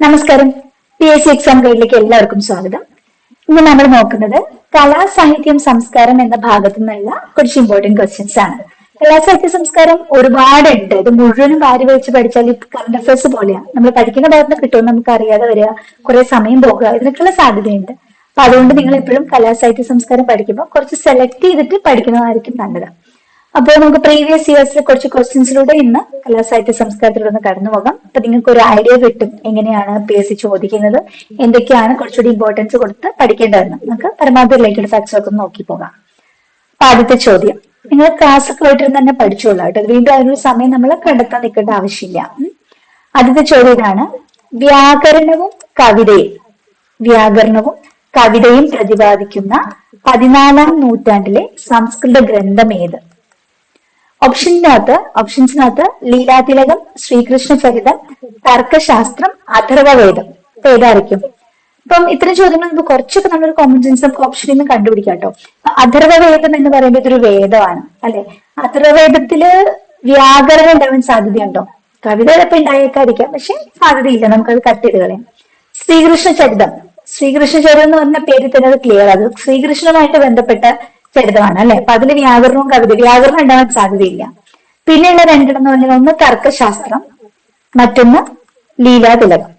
നമസ്കാരം. P S C exam ഗൈഡിലേക്ക് എല്ലാവർക്കും സ്വാഗതം. ഇന്ന് നമ്മൾ നോക്കുന്നത് കലാ സാഹിത്യം സംസ്കാരം എന്ന ഭാഗത്തു നിന്നുള്ള കുറച്ച് ഇമ്പോർട്ടന്റ് ക്വസ്റ്റ്യൻസ് ആണ്. കലാ സാഹിത്യ സംസ്കാരം ഒരുപാടുണ്ട്. ഇത് മുഴുവനും വാരി വെച്ച് പഠിച്ചാൽ ഇത് കറണ്ട് അഫയേഴ്സ് പോലെയാണ് നമ്മൾ പഠിക്കുന്ന ഭാഗത്ത് കിട്ടുമെന്ന് നമുക്ക് അറിയാതെ വരിക കുറെ സമയം പോകുക ഇതിനൊക്കെയുള്ള സാധ്യതയുണ്ട്. അപ്പൊ അതുകൊണ്ട് നിങ്ങൾ എപ്പോഴും കലാ സാഹിത്യ സംസ്കാരം പഠിക്കുമ്പോൾ കുറച്ച് സെലക്ട് ചെയ്തിട്ട് പഠിക്കുന്നതായിരിക്കും നല്ലത്. അപ്പോൾ നമുക്ക് പ്രീവിയസ് ഇയേഴ്സിലെ കുറച്ച് ക്വസ്റ്റ്യൻസിലൂടെ ഇന്ന് കലാസാഹിത്യ സംസ്കാരത്തിലൂടെ ഒന്ന് കടന്നു പോകാം. അപ്പൊ നിങ്ങൾക്ക് ഒരു ഐഡിയ കിട്ടും എങ്ങനെയാണ് പി എസ് സി ചോദിക്കുന്നത് എന്തൊക്കെയാണ് കുറച്ചുകൂടി ഇമ്പോർട്ടൻസ് കൊടുത്ത് പഠിക്കേണ്ടതെന്ന്. നമുക്ക് പരമാവധി റിലേറ്റഡ് ഫാക്ട്സ് ഒക്കെ നോക്കി പോകാം. അപ്പൊ ആദ്യത്തെ ചോദ്യം നിങ്ങൾ ക്ലാസ് ഒക്കെ പോയിട്ടിരുന്ന് തന്നെ പഠിച്ചോളൂ കേട്ടോ. വീണ്ടും അതിനൊരു സമയം നമ്മൾ കണ്ടെത്താൻ നിൽക്കേണ്ട ആവശ്യമില്ല. ആദ്യത്തെ ചോദ്യം ഇതാണ് വ്യാകരണവും കവിതയും വ്യാകരണവും കവിതയും പ്രതിപാദിക്കുന്ന പതിനാലാം നൂറ്റാണ്ടിലെ സംസ്കൃത ഗ്രന്ഥം ഏത്? ഓപ്ഷനകത്ത് ഓപ്ഷൻസിനകത്ത് ലീലാതിലകം ശ്രീകൃഷ്ണ ചരിതം തർക്കശാസ്ത്രം അഥർവവേദം. ഇപ്പൊ ഏതായിരിക്കും? ഇപ്പം ഇത്തരം ചോദ്യങ്ങൾ നമുക്ക് കുറച്ചൊക്കെ നമ്മളൊരു കോമൺ സെൻസ് നമുക്ക് ഓപ്ഷനിൽ നിന്ന് കണ്ടുപിടിക്കാം കേട്ടോ. അഥർവവേദം എന്ന് പറയുമ്പോൾ ഇതൊരു വേദമാണ് അല്ലെ? അഥർവവേദത്തിൽ വ്യാകരണം ഉണ്ടാവാൻ സാധ്യതയുണ്ടോ കവിത ചിലപ്പോൾ ഉണ്ടായേക്കായിരിക്കാം പക്ഷെ സാധ്യതയില്ല. നമുക്കത് കട്ട് ചെയ്ത് കളയാം. ശ്രീകൃഷ്ണ ചരിതം ശ്രീകൃഷ്ണ ചരിതം എന്ന് പറഞ്ഞ പേര് തന്നെ അത് ക്ലിയർ അത് ശ്രീകൃഷ്ണനുമായിട്ട് ബന്ധപ്പെട്ട ചരിതമാണ് അല്ലെ? അപ്പൊ അതിൽ വ്യാകരണവും കവിത വ്യാകരണം ഉണ്ടാവാൻ സാധ്യതയില്ല. പിന്നെയുള്ള രണ്ടെണ്ണം പറഞ്ഞാൽ ഒന്ന് തർക്കശാസ്ത്രം മറ്റൊന്ന് ലീലാതിലകം.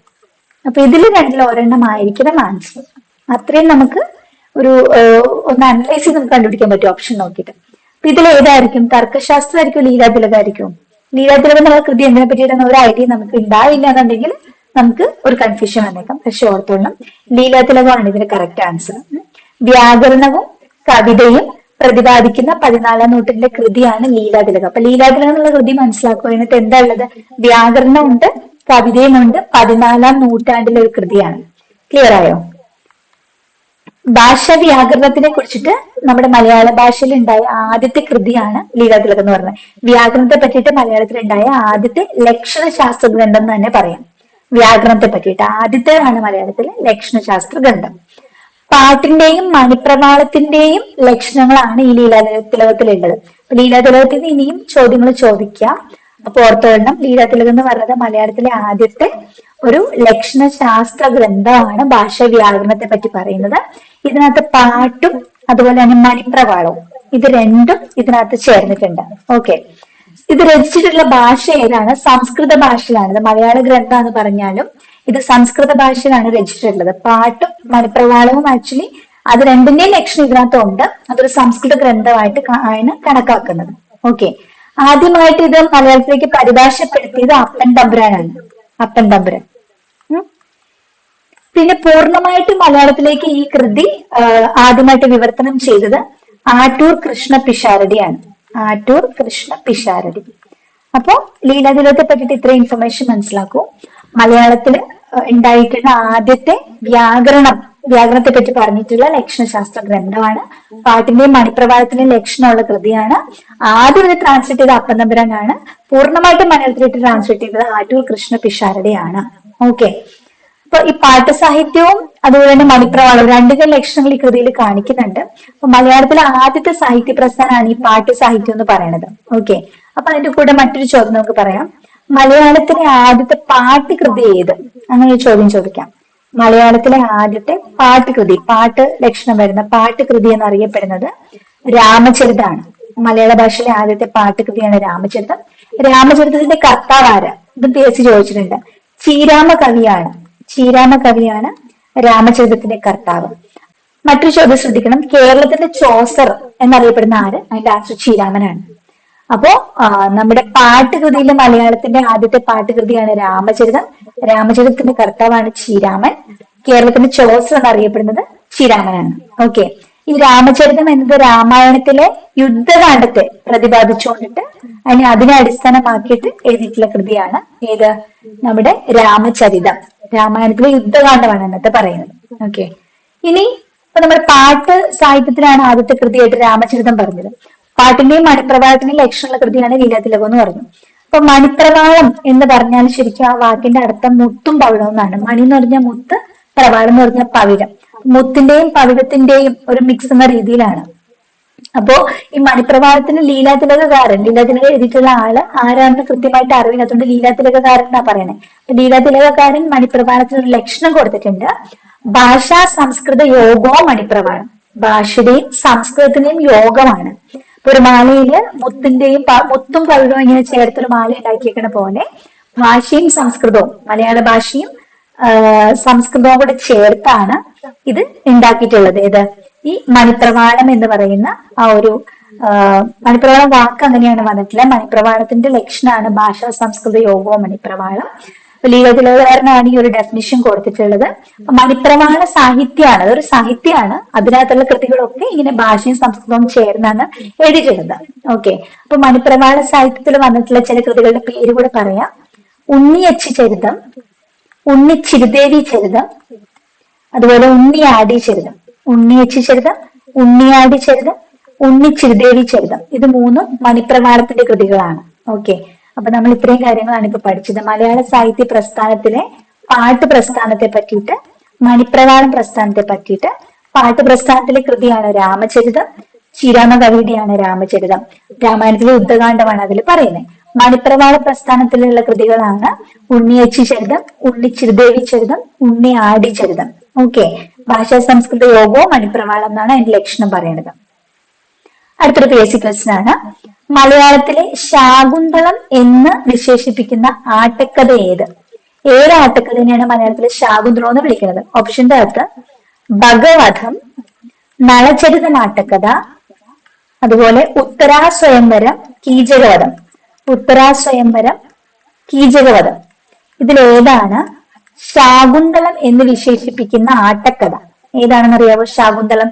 അപ്പൊ ഇതിൽ രണ്ടിൽ ഒരെണ്ണം ആയിരിക്കണം ആൻസർ അത്രയും നമുക്ക് ഒരു ഒന്ന് അനലൈസ് ചെയ്ത് നമുക്ക് കണ്ടുപിടിക്കാൻ പറ്റും ഓപ്ഷൻ നോക്കിയിട്ട്. അപ്പൊ ഇതിൽ ഏതായിരിക്കും? തർക്കശാസ്ത്രമായിരിക്കും ലീലാതിലകായിരിക്കും. ലീലാതിലകം എന്നുള്ള കൃതി എന്തിനെ പറ്റിയിട്ടാണ് ഒരു ഐഡിയ നമുക്ക് ഉണ്ടാവില്ല എന്നുണ്ടെങ്കിൽ നമുക്ക് ഒരു കൺഫ്യൂഷൻ വന്നേക്കാം. പക്ഷെ ഓർത്തോളണം ലീലാതിലകമാണ് ഇതിന് കറക്റ്റ് ആൻസർ വ്യാകരണവും കവിതയും പ്രതിപാദിക്കുന്ന പതിനാലാം നൂറ്റാണ്ടിലെ കൃതിയാണ് ലീലാതിലകം. അപ്പൊ ലീലാതിലകം എന്നുള്ള കൃതി മനസ്സിലാക്കുക അതിനകത്ത് എന്താ ഉള്ളത്? വ്യാകരണമുണ്ട് കവിതയുമുണ്ട് പതിനാലാം നൂറ്റാണ്ടിലെ ഒരു കൃതിയാണ്. ക്ലിയർ ആയോ? ഭാഷ വ്യാകരണത്തിനെ കുറിച്ചിട്ട് നമ്മുടെ മലയാള ഭാഷയിൽ ഉണ്ടായ ആദ്യത്തെ കൃതിയാണ് ലീലാതിലകം എന്ന് പറയുന്നത്. വ്യാകരണത്തെ പറ്റിയിട്ട് മലയാളത്തിൽ ഉണ്ടായ ആദ്യത്തെ ലക്ഷണശാസ്ത്ര ഗ്രന്ഥം തന്നെ പറയാം. വ്യാകരണത്തെ പറ്റിയിട്ട് ആദ്യത്തേതാണ് മലയാളത്തിലെ ലക്ഷണശാസ്ത്ര ഗ്രന്ഥം. പാട്ടിന്റെയും മണിപ്രവാളത്തിന്റെയും ലക്ഷണങ്ങളാണ് ഈ ലീലാതിലകത്തിലുള്ളത്. അപ്പൊ ലീലാതിലകത്തിൽ നിന്ന് ഇനിയും ചോദ്യങ്ങൾ ചോദിക്കാം. അപ്പൊ ഓർത്തുവരണം ലീലാതിലകം എന്ന് പറയുന്നത് മലയാളത്തിലെ ആദ്യത്തെ ഒരു ലക്ഷണശാസ്ത്ര ഗ്രന്ഥമാണ് ഭാഷാ വ്യാകരണത്തെ പറ്റി പറയുന്നത്. ഇതിനകത്ത് പാട്ടും അതുപോലെ തന്നെ മണിപ്രവാളവും ഇത് രണ്ടും ഇതിനകത്ത് ചേർന്നിട്ടുണ്ട്. ഓക്കെ. ഇത് രചിച്ചിട്ടുള്ള ഭാഷ ഏതാണ്? സംസ്കൃത ഭാഷയിലാണ് മലയാള ഗ്രന്ഥം എന്ന് പറഞ്ഞാലും ഇത് സംസ്കൃത ഭാഷയിലാണ് രചിച്ചിട്ടുള്ളത് പാട്ടും മണിപ്രവാളവും ആക്ച്വലി അത് രണ്ടിന്റെയും ലക്ഷണം ഇതിനകത്തുണ്ട്. അതൊരു സംസ്കൃത ഗ്രന്ഥമായിട്ട് ആണ് കണക്കാക്കുന്നത്. ഓക്കെ ആദ്യമായിട്ട് ഇത് മലയാളത്തിലേക്ക് പരിഭാഷപ്പെടുത്തിയത് അപ്പൻ തമ്പുരാനാണ്. അപ്പൻ തമ്പുരാൻ. പിന്നെ പൂർണമായിട്ട് മലയാളത്തിലേക്ക് ഈ കൃതി ആദ്യമായിട്ട് വിവർത്തനം ചെയ്തത് ആറ്റൂർ കൃഷ്ണ പിഷാരടിയാണ്. ആറ്റൂർ കൃഷ്ണ പിഷാരടി. അപ്പോ ലീലാതിലത്തെ പറ്റിയിട്ട് ഇത്രയും ഇൻഫർമേഷൻ മനസ്സിലാക്കൂ. മലയാളത്തിൽ ഉണ്ടായിട്ടുള്ള ആദ്യത്തെ വ്യാകരണം വ്യാകരണത്തെ പറ്റി പറഞ്ഞിട്ടുള്ള ലക്ഷണശാസ്ത്ര ഗ്രന്ഥമാണ്. പാട്ടിന്റെയും മണിപ്രഭാതത്തിന്റെയും ലക്ഷണമുള്ള കൃതിയാണ്. ആദ്യം ഇത് ട്രാൻസ്ലേറ്റ് ചെയ്ത അപ്പനമ്പുരാനാണ് പൂർണമായിട്ടും മലയാളത്തിലേക്ക് ട്രാൻസ്ലേറ്റ് ചെയ്തത് ആറ്റൂർ കൃഷ്ണ പിഷാരടെയാണ്. ഓക്കെ അപ്പൊ ഈ പാട്ട് സാഹിത്യവും അതുപോലെ തന്നെ മണിപ്രവാളം രണ്ടിന്റെ ലക്ഷണങ്ങൾ ഈ കൃതിയിൽ കാണിക്കുന്നുണ്ട്. അപ്പൊ മലയാളത്തിലെ ആദ്യത്തെ സാഹിത്യ പ്രസ്ഥാനമാണ് ഈ പാട്ട് സാഹിത്യം എന്ന് പറയുന്നത്. ഓക്കെ അപ്പൊ അതിന്റെ കൂടെ മറ്റൊരു ചോദ്യം നമുക്ക് പറയാം. മലയാളത്തിലെ ആദ്യത്തെ പാട്ട് കൃതി ഏത്? അങ്ങനെ ഒരു ചോദ്യം ചോദിക്കാം. മലയാളത്തിലെ ആദ്യത്തെ പാട്ടുകൃതി പാട്ട് ലക്ഷണം വരുന്ന പാട്ടുകൃതി എന്നറിയപ്പെടുന്നത് രാമചരിതാണ് മലയാള ഭാഷയിലെ ആദ്യത്തെ പാട്ടുകൃതിയാണ് രാമചരിതം. രാമചരിതത്തിന്റെ കർത്താവാര ഇത് പി എസ് സി ചോദിച്ചിട്ടുണ്ട്. ചീരാമ കവിയാണ് ചീരാമ കവിയാണ് രാമചരിതത്തിന്റെ കർത്താവ്. മറ്റൊരു ചോദ്യം ശ്രദ്ധിക്കണം. കേരളത്തിന്റെ ചോസർ എന്നറിയപ്പെടുന്ന ആര്? അതിന്റെ ആൻസർ ചീരാമനാണ് അപ്പോ നമ്മുടെ പാട്ടുകൃതിയിലെ മലയാളത്തിന്റെ ആദ്യത്തെ പാട്ടുകൃതിയാണ് രാമചരിതം. രാമചരിതത്തിന്റെ കർത്താവാണ് ശ്രീരാമൻ. കേരളത്തിന്റെ ചോസ് എന്നറിയപ്പെടുന്നത് ശ്രീരാമനാണ്. ഓക്കെ. ഈ രാമചരിതം എന്നത് രാമായണത്തിലെ യുദ്ധകാണ്ഡത്തെ പ്രതിപാദിച്ചുകൊണ്ടിട്ട് അതിനെ അതിനെ അടിസ്ഥാനമാക്കിയിട്ട് എഴുതിയിട്ടുള്ള കൃതിയാണ്. ഏത്? നമ്മുടെ രാമചരിതം. രാമായണത്തിലെ യുദ്ധകാണ്ഡമാണ് എന്നത്തെ പറയുന്നത്. ഓക്കെ. ഇനി ഇപ്പൊ നമ്മുടെ പാട്ട് സാഹിത്യത്തിലാണ് ആദ്യത്തെ കൃതിയായിട്ട് രാമചരിതം പറഞ്ഞത്. പാട്ടിന്റെയും മണിപ്രവാളത്തിന്റെയും ലക്ഷണമുള്ള കൃതിയാണ് ലീലാതിലകം എന്ന് പറഞ്ഞു അപ്പൊ മണിപ്രവാളം എന്ന് പറഞ്ഞാൽ ശരിക്കും ആ വാക്കിന്റെ അർത്ഥം മുത്തും പവിഴം എന്നാണ്. മണി എന്ന് പറഞ്ഞ മുത്ത് പ്രവാളം എന്ന് പറഞ്ഞ പവിഴം. മുത്തിന്റെയും പവിഴത്തിന്റെയും ഒരു മിക്സ് എന്ന രീതിയിലാണ്. അപ്പോ ഈ മണിപ്രവാളത്തിന് ലീലാതിലകകാരൻ ലീലാതിലക എഴുതിയിട്ടുള്ള ആൾ ആരാണെന്ന് കൃത്യമായിട്ട് അറിവില്ലാത്തതുകൊണ്ട് ലീലാതിലകകാരൻ എന്നാ പറയണേ? ലീലാതിലകകാരൻ മണിപ്രവാളത്തിന് ഒരു ലക്ഷണം കൊടുത്തിട്ടുണ്ട്. ഭാഷാ സംസ്കൃത യോഗവും മണിപ്രവാളം ഭാഷയുടെയും സംസ്കൃതത്തിന്റെയും യോഗമാണ്. ഇപ്പൊ ഒരു മാലയിൽ മുത്തിന്റെയും മുത്തും പവിഴവും ഇങ്ങനെ ചേർത്തൊരു മാല ഉണ്ടാക്കിയേക്കണ പോലെ ഭാഷയും സംസ്കൃതവും മലയാള ഭാഷയും സംസ്കൃതവും കൂടെ ചേർത്താണ് ഇത് ഉണ്ടാക്കിയിട്ടുള്ളത്. ഏത് ഈ മണിപ്രവാളം എന്ന് പറയുന്ന ആ ഒരു മണിപ്രവാളം വാക്ക് അങ്ങനെയാണ് വന്നിട്ടുള്ളത്. മണിപ്രവാളത്തിന്റെ ലക്ഷണമാണ് ഭാഷ സംസ്കൃത യോഗവും മണിപ്രവാളം. ലീലതിലകാരനാണ് ഈ ഒരു ഡെഫിനിഷൻ കൊടുത്തിട്ടുള്ളത്. മണിപ്രമാണ സാഹിത്യമാണ് അതൊരു സാഹിത്യമാണ്. അതിനകത്തുള്ള കൃതികളൊക്കെ ഇങ്ങനെ ഭാഷയും സംസ്കൃതവും ചേർന്നാണ് എഴുതിയിട്ടുള്ളത്. ഓക്കെ അപ്പൊ മണിപ്രമാണ സാഹിത്യത്തിൽ വന്നിട്ടുള്ള ചില കൃതികളുടെ പേര് കൂടെ പറയാം. ഉണ്ണിയച്ചി ചരിതം ഉണ്ണി ചിരുദേവി ചരിതം അതുപോലെ ഉണ്ണിയാടി ചരിതം. ഉണ്ണിയച്ചി ചരിതം ഉണ്ണിയാടി ചരിതം ഉണ്ണി ചിരുദേവി ചരിതം. ഇത് മൂന്നും മണിപ്രമാണത്തിന്റെ കൃതികളാണ്. ഓക്കെ അപ്പൊ നമ്മൾ ഇത്രയും കാര്യങ്ങളാണ് ഇപ്പൊ പഠിച്ചത്. മലയാള സാഹിത്യ പ്രസ്ഥാനത്തിലെ പാട്ട് പ്രസ്ഥാനത്തെ പറ്റിയിട്ട് മണിപ്രവാളം പ്രസ്ഥാനത്തെ പറ്റിയിട്ട് പാട്ട് പ്രസ്ഥാനത്തിലെ കൃതിയാണ് രാമചരിതം ശ്രീരാമ കവിയുടെയാണ് രാമചരിതം. രാമായണത്തിലെ യുദ്ധകാന്ഡമാണ് അതിൽ പറയുന്നത്. മണിപ്രവാള പ്രസ്ഥാനത്തിലുള്ള കൃതികളാണ് ഉണ്ണിയച്ചി ചരിതം ഉണ്ണി ചിരുദേവി ചരിതം ഉണ്ണി ആടി ചരിതം. ഓക്കെ. ഭാഷാ സംസ്കൃത യോഗവും മണിപ്രവാളം എന്നാണ് അതിന്റെ ലക്ഷണം പറയുന്നത്. അടുത്തൊരു പി എസ് ക്വസ്റ്റൻ ആണ്. മലയാളത്തിലെ ശാകുന്തളം എന്ന് വിശേഷിപ്പിക്കുന്ന ആട്ടക്കഥ ഏത്? ഏത് ആട്ടക്കഥനെയാണ് മലയാളത്തിലെ ശാകുന്തളം എന്ന് വിളിക്കുന്നത്? ഓപ്ഷന്റെ അകത്ത് ഭഗവധം നളചരിതം ആട്ടക്കഥ അതുപോലെ ഉത്തരാസ്വയംവരം കീചകവധം. ഉത്തരാസ്വയംവരം കീചകവധം. ഇതിലേതാണ് ശാകുന്തളം എന്ന് വിശേഷിപ്പിക്കുന്ന ആട്ടക്കഥ? ഏതാണെന്ന് അറിയാവോ ശാകുന്തളം.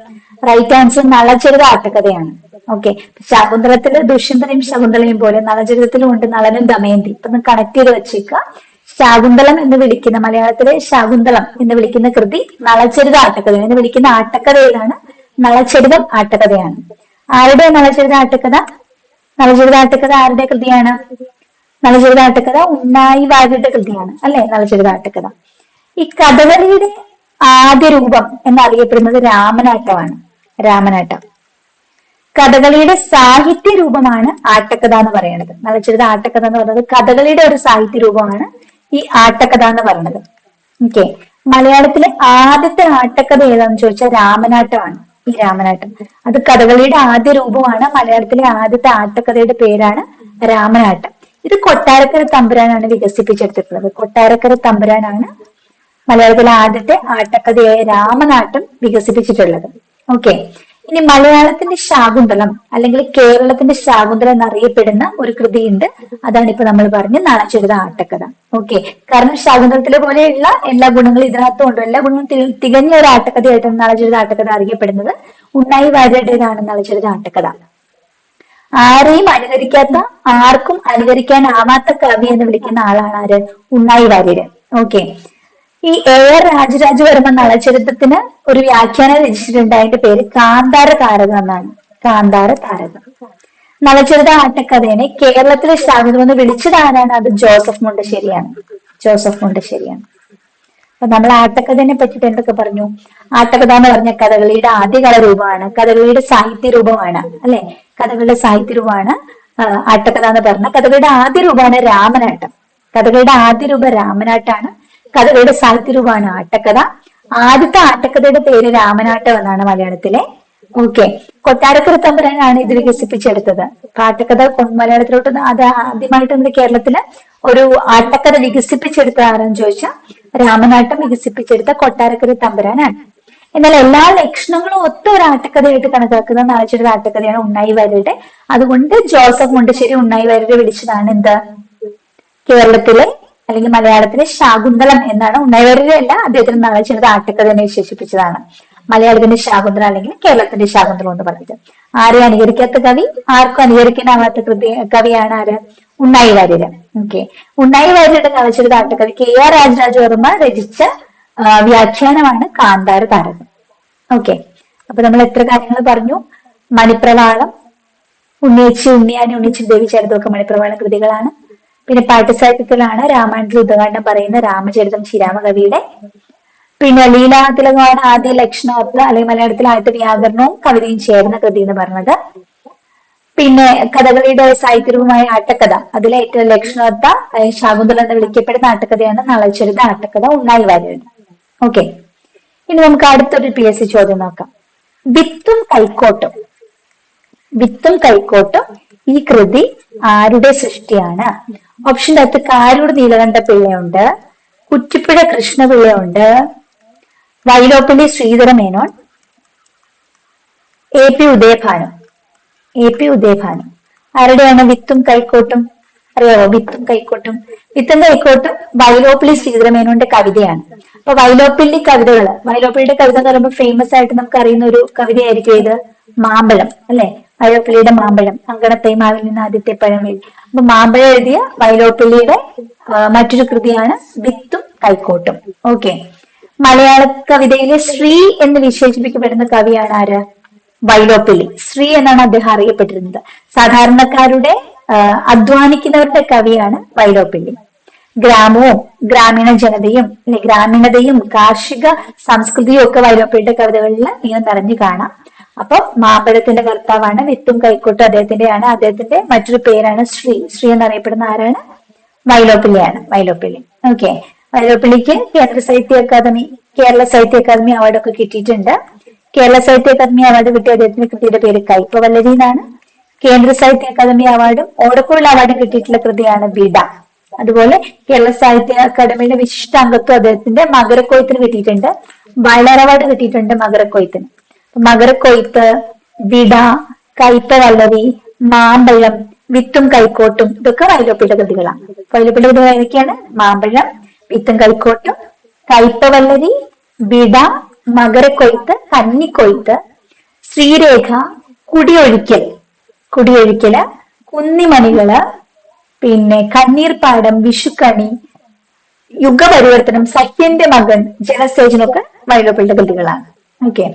റൈറ്റ് ആൻസർ നളചരിത ആട്ടക്കഥയാണ്. ഓക്കെ ശകുന്തളത്തിൽ ദുഷ്യന്തനയും ശകുന്തളയും പോലെ നളചരിതത്തിലും ഉണ്ട് നളനും ദമയന്തി ഇപ്പൊ കണക്ട് ചെയ്ത് വെച്ചേക്കുക ശാകുന്തളം എന്ന് വിളിക്കുന്ന മലയാളത്തിലെ ശാകുന്തളം എന്ന് വിളിക്കുന്ന കൃതി നളചരിത ആട്ടക്കഥ. എന്ന് വിളിക്കുന്ന ആട്ടക്കഥയിലാണ് നളചരിതം ആട്ടക്കഥയാണ്. ആരുടെ നളചരിത ആട്ടക്കഥ? നളചരിത ആട്ടക്കഥ ആരുടെ കൃതിയാണ്? നളചരിത ആട്ടക്കഥ ഉണ്ണായി വാര്യരുടെ കൃതിയാണ് അല്ലെ? നളചരിത ആട്ടക്കഥ. ഈ കഥകളിയുടെ ആദ്യ രൂപം എന്നറിയപ്പെടുന്നത് രാമനാട്ടമാണ്. രാമനാട്ടം. കഥകളിയുടെ സാഹിത്യ രൂപമാണ് ആട്ടക്കഥ എന്ന് പറയുന്നത്. നളചരിത ആട്ടക്കഥ എന്ന് പറയുന്നത് കഥകളിയുടെ ഒരു സാഹിത്യ രൂപമാണ് ഈ ആട്ടക്കഥ എന്ന് പറയുന്നത്. ഓക്കെ മലയാളത്തിലെ ആദ്യത്തെ ആട്ടക്കഥ ഏതാന്ന് ചോദിച്ചാൽ രാമനാട്ടമാണ്. ഈ രാമനാട്ടം. അത് കഥകളിയുടെ ആദ്യ രൂപമാണ്. മലയാളത്തിലെ ആദ്യത്തെ ആട്ടക്കഥയുടെ പേരാണ് രാമനാട്ടം. ഇത് കൊട്ടാരക്കര തമ്പുരാനാണ് വികസിപ്പിച്ചെടുത്തിട്ടുള്ളത്. കൊട്ടാരക്കര തമ്പുരാനാണ് മലയാളത്തിലെ ആദ്യത്തെ ആട്ടക്കഥയായ രാമനാട്ടം വികസിപ്പിച്ചിട്ടുള്ളത്. ഓക്കെ ഇനി മലയാളത്തിന്റെ ശാകുന്തളം അല്ലെങ്കിൽ കേരളത്തിന്റെ ശാകുന്തളം എന്നറിയപ്പെടുന്ന ഒരു കൃതിയുണ്ട്. അതാണ് ഇപ്പൊ നമ്മൾ പറഞ്ഞ നാണച്ചെഴുത ആട്ടക്കഥ. ഓക്കെ കാരണം ശാകുന്തളത്തിലെ പോലെയുള്ള എല്ലാ ഗുണങ്ങളും ഇതിനകത്തും ഉണ്ട്. എല്ലാ ഗുണങ്ങളും തികഞ്ഞ ഒരു ആട്ടക്കഥയായിട്ടാണ് നളചരിത ആട്ടക്കഥ അറിയപ്പെടുന്നത്. ഉണ്ണായി വാര്യരുടേതാണ് നളചരിത ആട്ടക്കഥ. ആരെയും അനുകരിക്കാത്ത ആർക്കും അനുകരിക്കാനാവാത്ത കവി എന്ന് വിളിക്കുന്ന ആളാണ് ആര്? ഉണ്ണായി വാര്യര്. ഓക്കെ ഈ എ ആർ രാജരാജവർമ്മ നളചരിത്രത്തിന് ഒരു വ്യാഖ്യാനം രചിച്ചിട്ടുണ്ട് അതിന്റെ പേര് കാന്താര താരകം എന്നാണ്. കാന്താര താരകം. നളചരിത ആട്ടക്കഥേനെ കേരളത്തിലെ സ്ഥാപിതമെന്ന് വിളിച്ചതാരാണ്? അത് ജോസഫ് മുണ്ടശ്ശേരിയാണ്. ജോസഫ് മുണ്ടശ്ശേരിയാണ്. അപ്പൊ നമ്മൾ ആട്ടക്കഥനെ പറ്റിട്ട് എന്തൊക്കെ പറഞ്ഞു? ആട്ടക്കഥ എന്ന് പറഞ്ഞ കഥകളിയുടെ ആദ്യ രൂപമാണ് കഥകളിയുടെ സാഹിത്യ രൂപമാണ് അല്ലെ? കഥകളുടെ സാഹിത്യ രൂപമാണ് ആട്ടക്കഥ എന്ന് പറഞ്ഞ കഥകളുടെ ആദ്യ രൂപമാണ് രാമനാട്ടം. കഥകളുടെ ആദ്യ രൂപം രാമനാട്ടാണ് കഥകളുടെ സാഹിത്യ രൂപമാണ് ആട്ടക്കഥ. ആദ്യത്തെ ആട്ടക്കഥയുടെ പേര് രാമനാട്ടം എന്നാണ് മലയാളത്തിലെ. ഓക്കെ കൊട്ടാരക്കര തമ്പുരാനാണ് ഇത് വികസിപ്പിച്ചെടുത്തത്. പാട്ടക്കഥ മലയാളത്തിലോട്ട് അത് ആദ്യമായിട്ട് നമ്മുടെ കേരളത്തിൽ ഒരു ആട്ടക്കഥ വികസിപ്പിച്ചെടുത്ത ആരാന്ന് ചോദിച്ചാൽ രാമനാട്ടം വികസിപ്പിച്ചെടുത്ത കൊട്ടാരക്കര തമ്പുരാനാണ്. എന്നാൽ എല്ലാ ലക്ഷണങ്ങളും ഒത്തൊരു ആട്ടക്കഥയായിട്ട് കണക്കാക്കുന്ന നാളച്ചൊരു ആട്ടക്കഥയാണ് ഉണ്ണായി വാര്യരുടെ അതുകൊണ്ട് ജോസഫ് മുണ്ടശ്ശേരി ഉണ്ണായി വാര്യരെ വിളിച്ചതാണ് എന്ത്? കേരളത്തിലെ അല്ലെങ്കിൽ മലയാളത്തിലെ ശാകുന്തളം എന്നാണ് ഉണ്ണായിവാര്യരെ അല്ല അദ്ദേഹത്തിന് നാളച്ചത് ആട്ടക്കഥനെ വിശേഷിപ്പിച്ചതാണ്. മലയാളത്തിന്റെ ശാകുന്തളം അല്ലെങ്കിൽ കേരളത്തിന്റെ ശാകുന്തളം എന്ന് പറഞ്ഞത് ആരെയും അനുകരിക്കാത്ത കവി? ആർക്കും അനുകരിക്കാനാവാത്ത കൃതി കവിയാണ് ആര്? ഉണ്ണായി വാര്യര് ഓക്കെ ഉണ്ണായി വാര്യരുടെ നളച്ചരിത ആട്ടക്കഥ കെ ആർ രാജരാജവർമ്മ രചിച്ച വ്യാഖ്യാനമാണ് കാന്താര താരകം. ഓക്കെ അപ്പൊ നമ്മൾ എത്ര കാര്യങ്ങൾ പറഞ്ഞു? മണിപ്രവാളം ഉണ്ണിയച്ചി ഉണ്ണിയാനി ഉണ്ണിച്ചി ദേവി ചരിതമൊക്കെ മണിപ്രവാള കൃതികളാണ്. പിന്നെ പാട്ടുസാഹിത്യത്തിലാണ് രാമായണത്തിൽ ഉദ്ഘാടനം പറയുന്ന രാമചരിതം ശ്രീരാമകവിയുടെ. പിന്നെ ലീലാതിലകമാണ് ആദ്യ ലക്ഷണോത്ത് അല്ലെങ്കിൽ മലയാളത്തിൽ ആദ്യത്തെ വ്യാകരണവും കവിതയും ചേർന്ന കൃതി എന്ന് പറഞ്ഞത്. പിന്നെ കഥകളിയുടെ സാഹിത്യരൂപമായ ആട്ടക്കഥ. അതിലെ ഏറ്റവും ലക്ഷണോത്ത ശാകുന്തല എന്ന് വിളിക്കപ്പെടുന്ന ആട്ടക്കഥയാണ് നളച്ചരിത ആട്ടക്കഥ ഉണ്ണായി വാര്യരുടെ. ഓക്കെ. ഇനി നമുക്ക് അടുത്തൊരു പി എസ് സി ചോദ്യം നോക്കാം. വിത്തും കൈക്കോട്ടും. വിത്തും കൈക്കോട്ടും ഈ കൃതി ആരുടെ സൃഷ്ടിയാണ്? ഓപ്ഷന്റെ അകത്ത് കാരൂർ നീലകണ്ഠ പിള്ളയുണ്ട്. Kuttipuzha കൃഷ്ണപിള്ളയുണ്ട് Vyloppilli Sreedhara Menon. A P Udayabhanu. A P Udayabhanu. ആരുടെയാണ് വിത്തും കൈക്കോട്ടും? അറിയാവോ? വിത്തും കൈക്കോട്ടും. വിത്തും കൈക്കോട്ടും വൈലോപ്പിള്ളി ശ്രീധരമേനോന്റെ കവിതയാണ്. അപ്പൊ വൈലോപ്പിള്ളി കവിതകൾ വൈലോപ്പിള്ളിയുടെ കവിത എന്ന് പറയുമ്പോൾ ഫേമസ് ആയിട്ട് നമുക്ക് അറിയുന്ന ഒരു കവിതയായിരിക്കും ഇത് മാമ്പഴം അല്ലെ? വൈലോപ്പിള്ളിയുടെ മാമ്പഴം അങ്കണത്തൈ മാവിൽ നിന്ന് ആദ്യത്തെ പഴം അപ്പൊ മാമ്പഴ എഴുതിയ വൈലോപ്പിള്ളിയുടെ ആ, മറ്റൊരു കൃതിയാണ് വിത്തും കൈക്കോട്ടും. ഓക്കെ. മലയാള കവിതയിലെ ശ്രീ എന്ന് വിശേഷിപ്പിക്കപ്പെടുന്ന കവിയാണ് ആര്? വൈലോപ്പിള്ളി ശ്രീ എന്നാണ് അദ്ദേഹം അറിയപ്പെട്ടിരുന്നത്. സാധാരണക്കാരുടെ അധ്വാനിക്കുന്നവരുടെ കവിയാണ് വൈലോപ്പിള്ളി ഗ്രാമവും ഗ്രാമീണ ജനതയും ഗ്രാമീണതയും കാർഷിക സംസ്കൃതിയും ഒക്കെ വൈലോപ്പിള്ളിയുടെ കവിതകളിൽ ഇങ്ങനെ നിറഞ്ഞു കാണാം. അപ്പൊ മാമ്പഴത്തിന്റെ കർത്താവാണ് വിത്തും കൈക്കോട്ടും അദ്ദേഹത്തിന്റെയാണ്. അദ്ദേഹത്തിന്റെ മറ്റൊരു പേരാണ് ശ്രീ. ശ്രീ എന്നറിയപ്പെടുന്ന ആരാണ്? വൈലോപ്പിള്ളിയാണ്. വൈലോപ്പിള്ളി. ഓക്കെ വൈലോപ്പിള്ളിക്ക് കേന്ദ്ര സാഹിത്യ അക്കാദമി കേരള സാഹിത്യ അക്കാദമി അവാർഡൊക്കെ കിട്ടിയിട്ടുണ്ട്. കേരള സാഹിത്യ അക്കാദമി അവാർഡ് കിട്ടിയ അദ്ദേഹത്തിന്റെ കൃതിയുടെ പേര് കയ്പവല്ലരി എന്നാണ്. കേന്ദ്ര സാഹിത്യ അക്കാദമി അവാർഡും ഓടക്കുള്ള അവാർഡും കിട്ടിയിട്ടുള്ള കൃതിയാണ് വിട. അതുപോലെ കേരള സാഹിത്യ അക്കാദമിയുടെ വിശിഷ്ട അംഗത്വം അദ്ദേഹത്തിന്റെ മകരക്കൊയ്ത്തിന് കിട്ടിയിട്ടുണ്ട്. വയലാർ അവാർഡ് കിട്ടിയിട്ടുണ്ട് മകരക്കൊയ്ത്തിന്. മകരക്കൊയ്ത്ത് വിട കയ്പവല്ലരി മാമ്പഴം വിത്തും കൈക്കോട്ടും ഇതൊക്കെ വൈലോപ്പിയുടെ കൃതികളാണ്. വൈലോപ്പിയുടെ കൃതികൾ ഏതൊക്കെയാണ്? മാമ്പഴം വിത്തും കൈക്കോട്ടും കയ്പവല്ലരി വിട മകരക്കൊയ്ത്ത് കന്നിക്കൊയ്ത്ത് ശ്രീരേഖ കുടിയൊഴിക്കൽ. കുടിയൊഴിക്കൽ കുന്നിമണികൾ പിന്നെ കണ്ണീർപ്പാടം വിഷുക്കണി യുഗപരിവർത്തനം സഹ്യന്റെ മകൻ ജലസേചനമൊക്കെ വൈലോപ്പിള്ളിയുടെ കൃതികളാണ്. ഓക്കെ.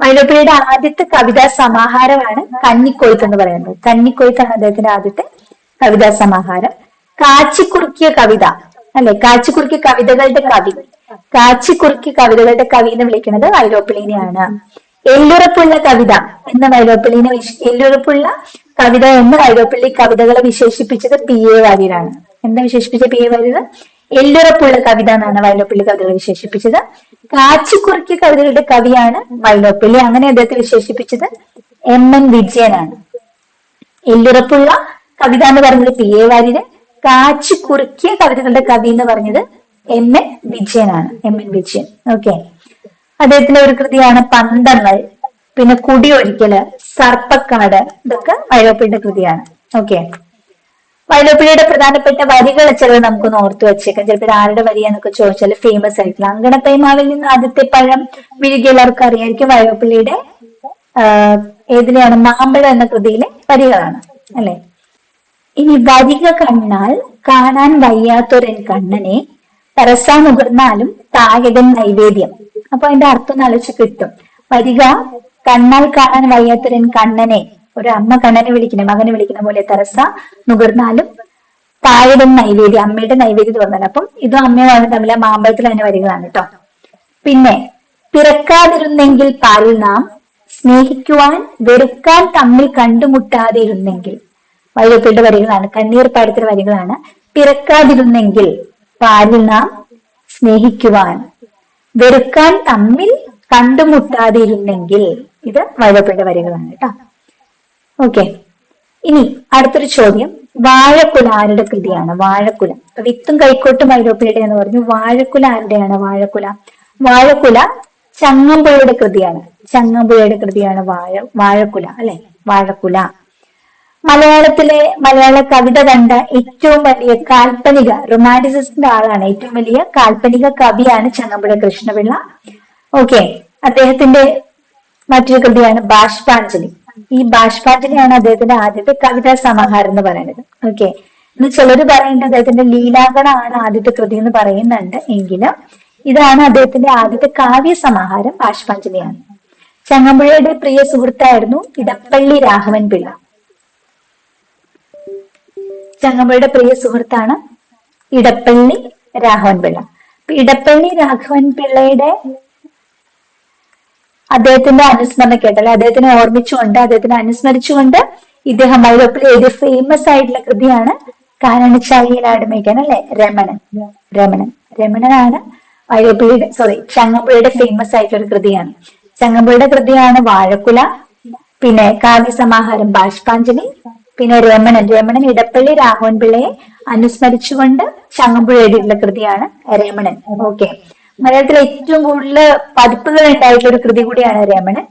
വൈലോപ്പിള്ളിയുടെ ആദ്യത്തെ കവിതാ സമാഹാരമാണ് കന്നിക്കൊയ്ത്ത് എന്ന് പറയുന്നത്. കന്നിക്കൊയ്ത്താണ് അദ്ദേഹത്തിന്റെ ആദ്യത്തെ കവിതാ സമാഹാരം. കാച്ചിക്കുറുക്കിയ കവിത അല്ലെ? കാച്ചിക്കുറുക്കിയ കവിതകളുടെ കവി. കാച്ചിക്കുറുക്കിയ കവിതകളുടെ കവി എന്ന് വിളിക്കുന്നത് മൈലോപ്പിളീനെയാണ് എല്ലുറപ്പുള്ള കവിത എന്ന വിശ- എല്ലുറപ്പുള്ള കവിത എന്ന് വൈലോപ്പിള്ളി കവിതകളെ വിശേഷിപ്പിച്ചത് പി എ വാര്യരാണ്. എന്താ വിശേഷിപ്പിച്ച പി എ വാര്യർ? എല്ലുറപ്പുള്ള കവിത എന്നാണ് വൈലോപ്പിള്ളി കവിതകൾ വിശേഷിപ്പിച്ചത്. കാച്ചിക്കുറുക്കിയ കവിതകളുടെ കവിയാണ് വൈലോപ്പിള്ളി അങ്ങനെ അദ്ദേഹത്തെ വിശേഷിപ്പിച്ചത് എം എൻ വിജയനാണ്. എല്ലുറപ്പുള്ള കവിത എന്ന് പറഞ്ഞത് പി എ വാര്യര്. കാച്ചിക്കുറുക്കിയ കവിതകളുടെ കവി എന്ന് പറഞ്ഞത് എം എൻ വിജയനാണ്. M N Vijayan. ഓക്കെ. അദ്ദേഹത്തിന്റെ ഒരു കൃതിയാണ് പന്തങ്ങൾ. പിന്നെ കുടിയൊഴിക്കൽ സർപ്പക്കാട് ഇതൊക്കെ വൈലോപ്പിയുടെ കൃതിയാണ്. ഓക്കെ. വൈലോപ്പിള്ളിയുടെ പ്രധാനപ്പെട്ട വരികൾ ചിലത് നമുക്കൊന്ന് ഓർത്തു വെച്ചേക്കാം. ചിലപ്പോൾ ആരുടെ വരിയാന്നൊക്കെ ചോദിച്ചാൽ ഫേമസ് ആയിട്ടുള്ള അങ്കണത്തൈമാവിൽ നിന്ന് ആദ്യത്തെ പഴം വിഴുകി എല്ലാവർക്കും അറിയായിരിക്കും വൈലോപ്പിള്ളിയുടെ ഏതിനെയാണ് മാമ്പഴം എന്ന കൃതിയിലെ വരികളാണ് അല്ലെ? ഇനി വരിക കണ്ണാൽ കാണാൻ വയ്യാത്തൊരൻ കണ്ണനെ തരസാ ഉകർന്നാലും തായകൻ നൈവേദ്യം. അപ്പൊ അതിന്റെ അർത്ഥം ഒന്ന് ആലോചിച്ച് കിട്ടും. വരിക കണ്ണാൽ കാണാൻ വയ്യാത്തൊരൻ കണ്ണനെ ഒരു അമ്മ കണ്ണനെ വിളിക്കുന്ന മകനെ വിളിക്കുന്ന പോലെ തെരസ നുകർന്നാലും താഴെ നൈവേദ്യം അമ്മയുടെ നൈവേദ്യം തുറന്നാലും അപ്പം ഇതും അമ്മയും തമ്മിൽ ആ മാമ്പഴത്തിൽ തന്നെ വരികളാണ് കേട്ടോ. പിന്നെ പിറക്കാതിരുന്നെങ്കിൽ പാലിൽ നാം സ്നേഹിക്കുവാൻ വെറുക്കാൻ തമ്മിൽ കണ്ടുമുട്ടാതെ ഇരുന്നെങ്കിൽ. വൈലോപ്പിയുടെ വരികളാണ് കണ്ണീർ പാടത്തിന്റെ വരികളാണ്. പിറക്കാതിരുന്നെങ്കിൽ പാലിൽ നാം സ്നേഹിക്കുവാൻ വെറുക്കാൻ തമ്മിൽ കണ്ടുമുട്ടാതെ ഇരുന്നെങ്കിൽ ഇത് വൈകപ്പെട്ട വരികളാണ് കേട്ടോ. ഓക്കെ ഇനി അടുത്തൊരു ചോദ്യം. വാഴക്കുല ആരുടെ കൃതിയാണ്? വാഴക്കുല. വിത്തും കൈക്കോട്ടും ഐരോപ്യയുടെ എന്ന് പറഞ്ഞു. വാഴക്കുല ആരുടെയാണ്? വാഴക്കുല. വാഴക്കുല ചങ്ങമ്പുഴയുടെ കൃതിയാണ്. ചങ്ങമ്പുഴയുടെ കൃതിയാണ് വാഴ വാഴക്കുല അല്ലെ? വാഴക്കുല. മലയാളത്തിലെ മലയാള കവിത കണ്ട ഏറ്റവും വലിയ കാൽപ്പനിക റൊമാന്റിസിസ്റ്റിന്റെ ആളാണ്. ഏറ്റവും വലിയ കാൽപ്പനിക കവിയാണ് ചങ്ങമ്പുഴ കൃഷ്ണപിള്ള. ഓക്കെ അദ്ദേഹത്തിന്റെ മറ്റൊരു കൃതിയാണ് ബാഷ്പാഞ്ജലി. ഈ ബാഷ്പാഞ്ജലിയാണ് അദ്ദേഹത്തിന്റെ ആദ്യത്തെ കവിതാ സമാഹാരം എന്ന് പറയുന്നത്. ഓക്കെ ഇന്ന് ചിലർ പറയുന്നത് അദ്ദേഹത്തിന്റെ ലീലാങ്കണമാണ് ആദ്യത്തെ കൃതി എന്ന് പറയുന്നുണ്ട്. എങ്കിലും ഇതാണ് അദ്ദേഹത്തിന്റെ ആദ്യത്തെ കാവ്യ സമാഹാരം ബാഷ്പാഞ്ജലിയാണ്. ചങ്ങമ്പുഴയുടെ പ്രിയ സുഹൃത്തായിരുന്നു ഇടപ്പള്ളി രാഘവൻ പിള്ള. ചങ്ങമ്പുഴയുടെ പ്രിയ സുഹൃത്താണ് ഇടപ്പള്ളി രാഘവൻ പിള്ള. ഇടപ്പള്ളി രാഘവൻ പിള്ളയുടെ അദ്ദേഹത്തിന്റെ അനുസ്മരണ കേട്ടല്ലേ അദ്ദേഹത്തിനെ ഓർമ്മിച്ചുകൊണ്ട് അദ്ദേഹത്തിനെ അനുസ്മരിച്ചുകൊണ്ട് ഇദ്ദേഹം വൈലോപ്പിൽ എഴുതിയ ഫേമസ് ആയിട്ടുള്ള കൃതിയാണ് കാനണിച്ചാലിയിലാടുമേക്കാൻ അല്ലെ? രമണൻ. രമണൻ. രമണനാണ് വൈലോപ്പിളിയുടെ സോറി ചങ്ങമ്പുഴയുടെ ഫേമസ് ആയിട്ടുള്ള കൃതിയാണ്. ചങ്ങമ്പുഴയുടെ കൃതിയാണ് വാഴക്കുല പിന്നെ കാവ്യസമാഹാരം ബാഷ്പാഞ്ജലി പിന്നെ രമണൻ. രമണൻ ഇടപ്പള്ളി രാഘവൻ പിള്ളയെ അനുസ്മരിച്ചുകൊണ്ട് ചങ്ങമ്പുഴ എഴുതിയിട്ടുള്ള കൃതിയാണ് രമണൻ. ഓക്കെ മലയാളത്തിൽ ഏറ്റവും കൂടുതൽ പതിപ്പുകൾ ഉണ്ടായിട്ടുള്ള ഒരു കൃതി കൂടിയാണ് രമണൻ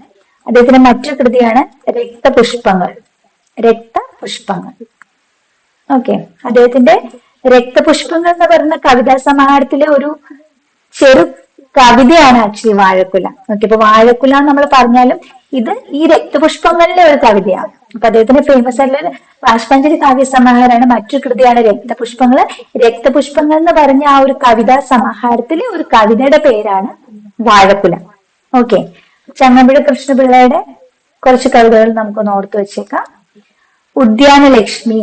അദ്ദേഹത്തിന്റെ മറ്റൊരു കൃതിയാണ് രക്തപുഷ്പങ്ങൾ. രക്തപുഷ്പങ്ങൾ. ഓക്കെ. അദ്ദേഹത്തിന്റെ രക്തപുഷ്പങ്ങൾ എന്ന് പറയുന്ന കവിതാ സമാഹാരത്തിലെ ഒരു ചെറു കവിതയാണ് ആക്ച്വലി വാഴക്കുല. ഓക്കെ. ഇപ്പൊ വാഴക്കുല നമ്മൾ പറഞ്ഞാലും ഇത് ഈ രക്തപുഷ്പങ്ങളിലെ ഒരു കവിതയാണ്. അപ്പൊ അദ്ദേഹത്തിന്റെ ഫേമസ് ആയിട്ടുള്ള ബാഷ്പാഞ്ജലി കാവ്യ സമാഹാരമാണ് മറ്റൊരു കൃതിയാണ് രക്തപുഷ്പങ്ങൾ രക്തപുഷ്പങ്ങൾ എന്ന് പറഞ്ഞ ആ ഒരു കവിതാ സമാഹാരത്തിലെ ഒരു കവിതയുടെ പേരാണ് വാഴക്കുല ഓക്കെ ചങ്ങമ്പുഴ കൃഷ്ണപിള്ളയുടെ കുറച്ച് കവിതകൾ നമുക്കൊന്ന് ഓർത്തു വെച്ചേക്കാം. ഉദ്യാന ലക്ഷ്മി.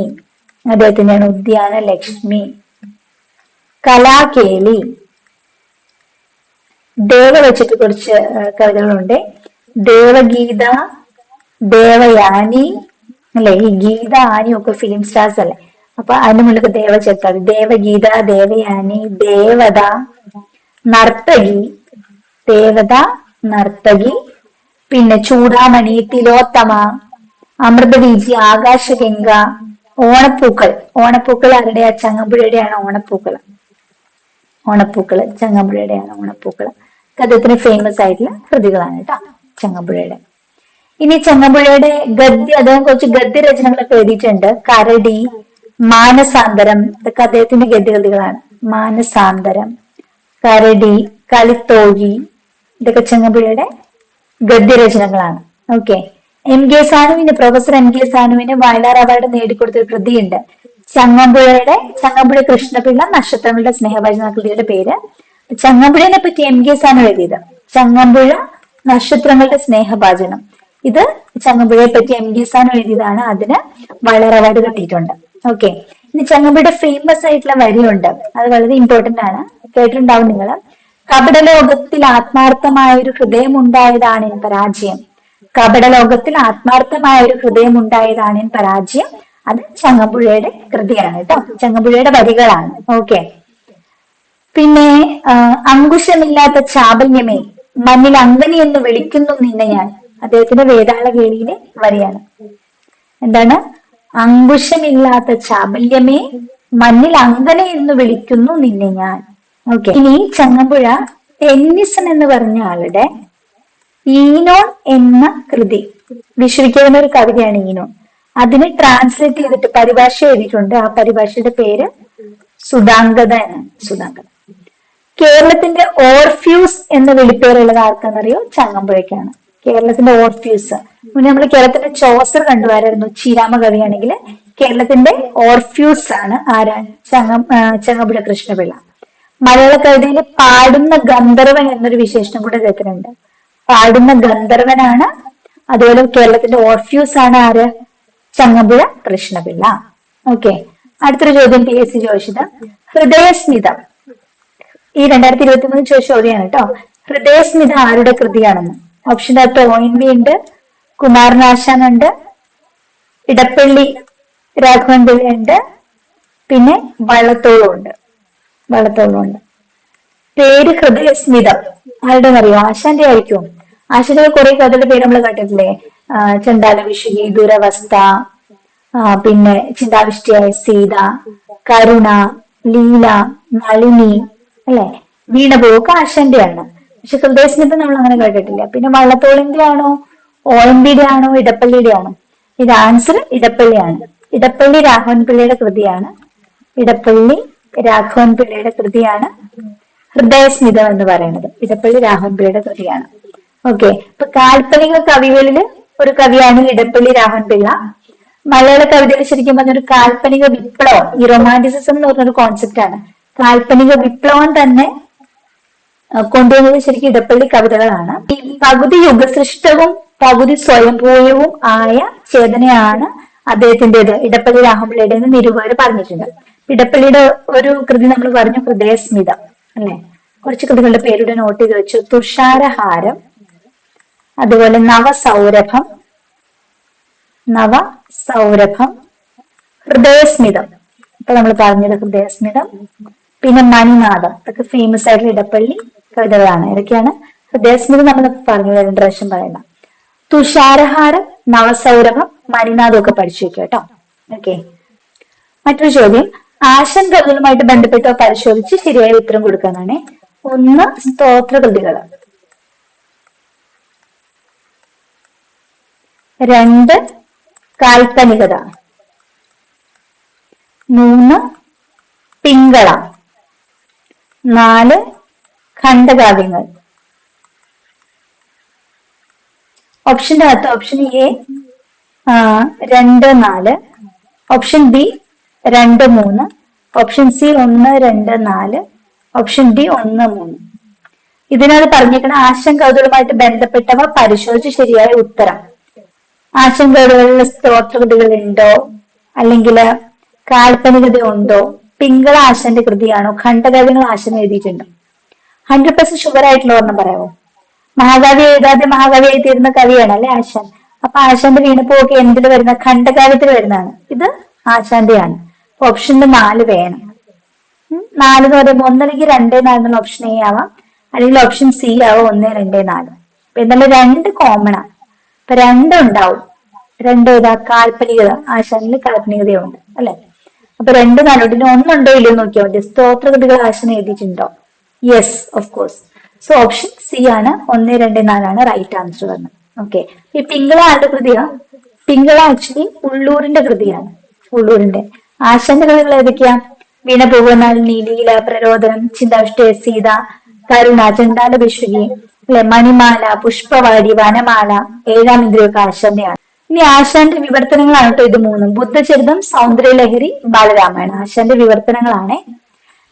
അദ്ദേഹത്തിന്റെയാണ് ഉദ്യാന ലക്ഷ്മി. കലാകേലി ദേവ വെച്ചിട്ട് കുറച്ച് കവിതകളുണ്ട്. ദേവഗീത ദേവയാനി അല്ലെ? ഈ ഗീത ആനി ഒക്കെ ഫിലിം സ്റ്റാർസ് അല്ലേ? അപ്പൊ അതിന് മുന്നിൽ ദേവ ചേർത്താൽ. ദേവഗീത ദേവയാനി ദേവത നർത്തകി. ദേവത നർത്തകി. പിന്നെ ചൂടാമണി തിലോത്തമ അമൃതബീജി ആകാശഗംഗ ഓണപ്പൂക്കൾ. ഓണപ്പൂക്കൾ ആരുടെയാ ചങ്ങമ്പുഴയുടെയാണ് ഓണപ്പൂക്കൾ. ഓണപ്പൂക്കൾ ചങ്ങമ്പുഴയുടെയാണ് ഓണപ്പൂക്കൾ. അദ്ദേഹത്തിന് ഫേമസ് ആയിട്ടുള്ള കൃതികളാണ് കേട്ടോ ചങ്ങമ്പുഴയുടെ. ഇനി ചങ്ങമ്പുഴയുടെ ഗദ്യ അദ്ദേഹം കുറച്ച് ഗദ്യ രചനകളൊക്കെ എഴുതിയിട്ടുണ്ട്. കരടി മാനസാന്തരം ഇതൊക്കെ അദ്ദേഹത്തിന്റെ ഗദ്യകൃതികളാണ് മാനസാന്തരം കരടി കളിത്തോഴി ഇതൊക്കെ ചങ്ങമ്പുഴയുടെ ഗദ്യരചനകളാണ് ഓക്കെ. എം കെ സാനുവിന് പ്രൊഫസർ എം കെ സാനുവിന് വയലാർ അവാർഡ് നേടിക്കൊടുത്ത ഒരു കൃതിയുണ്ട്. ചങ്ങമ്പുഴയുടെ ചങ്ങമ്പുഴ കൃഷ്ണപിള്ള നക്ഷത്രങ്ങളുടെ സ്നേഹഭജന കൃതിയുടെ പേര്. ചങ്ങമ്പുഴനെ പറ്റി എം കെ സാനു എഴുതിയത്. ചങ്ങമ്പുഴ നക്ഷത്രങ്ങളുടെ സ്നേഹഭാചനം ഇത് ചങ്ങമ്പുഴയെ പറ്റി എം ഡി സാനു എഴുതിയതാണ്. അതിന് വളരെ അവാർഡ് കിട്ടിയിട്ടുണ്ട്. ഓക്കെ ഇനി ചങ്ങമ്പുഴയുടെ ഫേമസ് ആയിട്ടുള്ള വരിയുണ്ട്. അത് വളരെ ഇമ്പോർട്ടന്റ് ആണ്. കേട്ടിട്ടുണ്ടാവും നിങ്ങൾ. കപടലോകത്തിൽ ആത്മാർത്ഥമായ ഒരു ഹൃദയം ഉണ്ടായതാണ് എൻ പരാജയം. കപടലോകത്തിൽ ആത്മാർത്ഥമായ ഒരു ഹൃദയം ഉണ്ടായതാണ് എൻ പരാജയം. അത് ചങ്ങമ്പുഴയുടെ കൃതിയാണ് കേട്ടോ. ചങ്ങമ്പുഴയുടെ വരികളാണ്. ഓക്കെ പിന്നെ അങ്കുശമില്ലാത്ത ചാബല്യമേ മണ്ണിൽ അങ്കനി എന്ന് വിളിക്കുന്നു നിന്നെ ഞാൻ. അദ്ദേഹത്തിന്റെ വേതാള കേളിയിലെ വരിയാണ്. എന്താണ്? അങ്കുശമില്ലാത്ത ചാബല്യമേ മണ്ണിൽ അങ്കനെ എന്ന് വിളിക്കുന്നു നിന്നെ ഞാൻ. ഓക്കെ. ഇനി ചങ്ങമ്പുഴ ടെന്നിസൺ എന്ന് പറഞ്ഞ ആളുടെ ഈനോൺ എന്ന കൃതി. വിശ്വവിക്കുന്ന ഒരു കവിതയാണ് ഈനോൺ. അതിനെ ട്രാൻസ്ലേറ്റ് ചെയ്തിട്ട് പരിഭാഷ എഴുതിയിട്ടുണ്ട്. ആ പരിഭാഷയുടെ പേര് സുധാംഗത എന്നാണ്. സുധാംഗത കേരളത്തിന്റെ ഓർഫ്യൂസ് എന്ന വിളിപ്പേരുള്ളത് ആർക്കാണെന്നറിയോ ചങ്ങമ്പുഴയ്ക്കാണ്. കേരളത്തിന്റെ ഓർഫ്യൂസ്. മുന്നേ നമ്മൾ കേരളത്തിന്റെ ചോസർ കണ്ടുവരായിരുന്നു. ചീരാമ കവിയാണെങ്കിൽ കേരളത്തിന്റെ ഓർഫ്യൂസ് ആണ് ആരാണ് ചങ്ങ ചങ്ങമ്പുഴ കൃഷ്ണപിള്ള. മലയാള കവിതയിൽ പാടുന്ന ഗന്ധർവൻ എന്നൊരു വിശേഷണം കൂടെ അദ്ദേഹത്തിനുണ്ട് പാടുന്ന ഗന്ധർവനാണ് അതുപോലെ കേരളത്തിന്റെ ഓർഫ്യൂസ് ആണ് ആര്? ചങ്ങമ്പുഴ കൃഷ്ണപിള്ള. ഓക്കെ. അടുത്തൊരു ചോദ്യം പി എസ് സി ചോദിച്ചത്. ഹൃദയസ്മിതം. ഈ രണ്ടായിരത്തി ഇരുപത്തി മൂന്ന് ചോദിച്ച ചോദ്യമാണ് കേട്ടോ. ഹൃദയസ്മിത ആരുടെ കൃതിയാണെന്ന്? Option doctor O N V ഉണ്ട് കുമാരനാശാൻ ഉണ്ട് ഇടപ്പള്ളി രാഘവൻ പിള്ള ഉണ്ട് പിന്നെ വള്ളത്തോളും ഉണ്ട് വള്ളത്തോളും ഉണ്ട് പേര് ഹൃദയസ്മിതം. ആരുടെ അറിയോ ആശാന്റെ ആയിരിക്കും. ആശാന്റെ കുറെ കഥയുടെ പേര് നമ്മൾ കേട്ടിട്ടില്ലേ? ചണ്ടാല വിഷുകി ദുരവസ്ഥ പിന്നെ ചിന്താവിഷ്ടിയായ സീത കരുണ ലീല നളിനി അല്ലെ? വീണപോക്ക് ആശാന്റെയാണ്. പക്ഷെ ഹൃദയസ്മിതം നമ്മൾ അങ്ങനെ കേട്ടിട്ടില്ല. പിന്നെ വള്ളത്തോളിന്റെ ഓ എം ബിയുടെ ആണോ ഇടപ്പള്ളിയുടെ ആണോ ഇത് ആൻസർ ഇടപ്പള്ളിയാണ്. ഇടപ്പള്ളി രാഘവൻ പിള്ളയുടെ കൃതിയാണ്. ഇടപ്പള്ളി രാഘവൻ പിള്ളയുടെ കൃതിയാണ് ഹൃദയസ്മിതം എന്ന് പറയുന്നത്. ഇടപ്പള്ളി രാഘവൻ പിള്ളയുടെ കൃതിയാണ്. ഓക്കെ ഇപ്പൊ കാൽപ്പനിക കവികളിൽ ഒരു കവിയാണ് ഇടപ്പള്ളി രാഘവൻ പിള്ള മലയാള കവിതയിൽ ശരിക്കും പറഞ്ഞ ഒരു കാൽപ്പനിക വിപ്ലവം ഈ റൊമാന്റിസിസം എന്ന് പറഞ്ഞൊരു കോൺസെപ്റ്റ് ആണ്. കാൽപ്പനിക വിപ്ലവം തന്നെ കൊണ്ടുവന്നത് ശരിക്കും ഇടപ്പള്ളി കവിതകളാണ്. ഈ പകുതി യുഗസൃഷ്ടവും പകുതി സ്വയംഭൂയവും ആയ ചേതനയാണ് അദ്ദേഹത്തിന്റെത്. ഇടപ്പള്ളി രാഹുപിള്ളയുടെ എന്ന് നിരൂപകർ പറഞ്ഞിട്ടുണ്ട്. ഇടപ്പള്ളിയുടെ ഒരു കൃതി നമ്മൾ പറഞ്ഞു ഹൃദയസ്മിതം അല്ലെ? കുറച്ച് കൃതികളുടെ പേരുടെ നോട്ട് ചെയ്ത് വെച്ചു. തുഷാരഹാരം അതുപോലെ നവസൗരഭം നവ സൗരഭം ഹൃദയസ്മിതം. ഇപ്പൊ നമ്മൾ പറഞ്ഞത് ഹൃദയസ്മിതം. പിന്നെ മണിനാഥം. അതൊക്കെ ഫേമസ് ആയിട്ടുള്ള ഇടപ്പള്ളി. കവിതകളാണ് ഇതൊക്കെയാണ് ഹൃദയസ്മിതം നമ്മൾ പറഞ്ഞു പ്രാവശ്യം പറയുന്ന. തുഷാരഹാരം നവസൗരഭം മണിനാഥം ഒക്കെ പഠിച്ചു വെക്കുക കേട്ടോ. ഓക്കെ. മറ്റൊരു ചോദ്യം. ആശൻ കൃതികളുമായിട്ട് ബന്ധപ്പെട്ടോ പരിശോധിച്ച് ശരിയായ ഉത്തരം കൊടുക്കാനാണ് ഒന്ന് സ്തോത്ര കൃതികൾ രണ്ട് കാൽപ്പനികത. മൂന്ന് പിങ്കള നാല് ഖണ്ഡകാവ്യങ്ങൾ. ഓപ്ഷന്റെ അകത്ത് ഓപ്ഷൻ എ രണ്ട് നാല്. ഓപ്ഷൻ ബി രണ്ട് മൂന്ന്. ഓപ്ഷൻ സി ഒന്ന് രണ്ട് നാല്. ഓപ്ഷൻ ഡി ഒന്ന് മൂന്ന്. ഇതിനകത്ത് പറഞ്ഞിരിക്കുന്ന ആശങ്കകളുമായിട്ട് ബന്ധപ്പെട്ടവ പരിശോധിച്ച് ശരിയായ ഉത്തരം. ആശങ്കകളിൽ സ്ത്രോത്രകൃതികൾ ഉണ്ടോ അല്ലെങ്കിൽ കാൽപ്പനികത ഉണ്ടോ? പിങ്കള ആശന്റെ കൃതിയാണോ? ഖണ്ഡകാവ്യങ്ങൾ ആശങ്ക എഴുതിയിട്ടുണ്ടോ. ഹൺഡ്രഡ് പെർസെന്റ് ഷുഗർ ആയിട്ടുള്ള ഒരെണ്ണം പറയാമോ മഹാകവി എഴുതാതെ മഹാകാവ്യ എഴുതിയിരുന്ന കവിയാണ് അല്ലെ ആശാൻ? അപ്പൊ ആശാന്റെ വീണപ്പോക്കെ എന്തിൽ വരുന്ന? ഖണ്ഡകാവ്യത്തിൽ വരുന്നതാണ്. ഇത് ആശാന്റെയാണ്. ഓപ്ഷനിൽ നാല് വേണം. നാല് എന്ന് പറയുമ്പോൾ ഒന്നല്ലെങ്കിൽ രണ്ടേ നാല് എന്നുള്ള ഓപ്ഷൻ എ ആവാം. അല്ലെങ്കിൽ ഓപ്ഷൻ സി ആവാം ഒന്ന് രണ്ട് നാല്. എന്നാലും രണ്ട് കോമൺ ആണ്. അപ്പൊ രണ്ടുണ്ടാവും രണ്ടോ ഇതാ കാൽപ്പനികത. ആശാനിൽ കാൽപ്പനികതയുണ്ട്. അല്ലെ? അപ്പൊ രണ്ട് നാലോട്ടിന് ഒന്നുണ്ടോ ഇല്ലയോ നോക്കിയാൽ മതി. സ്തോത്രകൃതികൾ Asan എഴുതിയിട്ടുണ്ടോ? Yes of course so option C ആണ് ഒന്ന് രണ്ട് നാലാണ് റൈറ്റ് ആൻസർ വന്നത്. ഓക്കെ ഈ പിങ്കള ആരുടെ കൃതിയാ? പിങ്കള ആക്ച്വലി ഉള്ളൂരിന്റെ കൃതിയാണ്. ഉള്ളൂരിന്റെ ആശാന്റെ കൃതികൾ ഏതൊക്കെയാ? വീണ നീലീല പ്രരോദനം ചിന്താവിഷ്ട സീത കരുണ ചണ്ടാല വിഷുകി അല്ലെ മണിമാല പുഷ്പവാടി വനമാല ഏഴാം ഇന്ദ്രിയൊക്കെ ആശാന്റെയാണ്. ഇനി ആശാന്റെ വിവർത്തനങ്ങളാണ് കേട്ടോ ഇത് മൂന്നും. ബുദ്ധചരിതം സൗന്ദര്യലഹരി ബാലരാമായണം. ആശാന്റെ വിവർത്തനങ്ങളാണ്